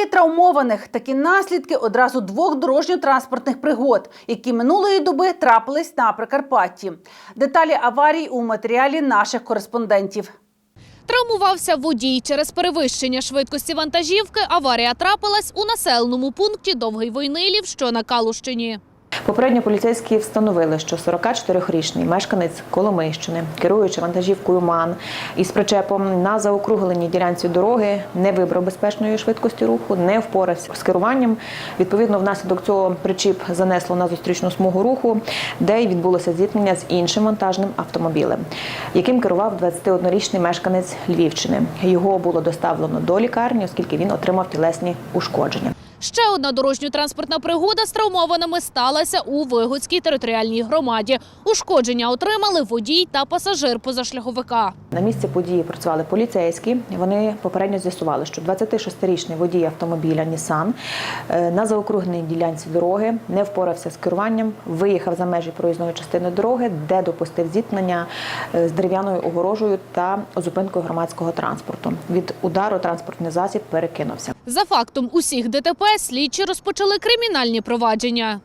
Двоє травмованих такі наслідки одразу двох дорожньо-транспортних пригод, які минулої доби трапились на Прикарпатті. Деталі аварій у матеріалі наших кореспондентів. Травмувався водій через перевищення швидкості вантажівки. Аварія трапилась у населеному пункті Довгий Войнилів, що на Калущині. Попередньо поліцейські встановили, що 44-річний мешканець Коломийщини, керуючи вантажівкою МАН із причепом на заокругленій ділянці дороги, не вибрав безпечної швидкості руху, не впорався з керуванням. Відповідно, внаслідок цього причіп занесло на зустрічну смугу руху, де й відбулося зіткнення з іншим вантажним автомобілем, яким керував 21-річний мешканець Львівщини. Його було доставлено до лікарні, оскільки він отримав тілесні ушкодження. Ще одна дорожньо-транспортна пригода з травмованими сталася у Вигодській територіальній громаді. Ушкодження отримали водій та пасажир позашляховика. На місці події працювали поліцейські. Вони попередньо з'ясували, що 26-річний водій автомобіля Нісан на заокругленій ділянці дороги не впорався з керуванням, виїхав за межі проїзної частини дороги, де допустив зіткнення е, з дерев'яною огорожею та зупинкою громадського транспорту. Від удару транспортний засіб перекинувся. За фактом усіх ДТП слідчі розпочали кримінальні провадження.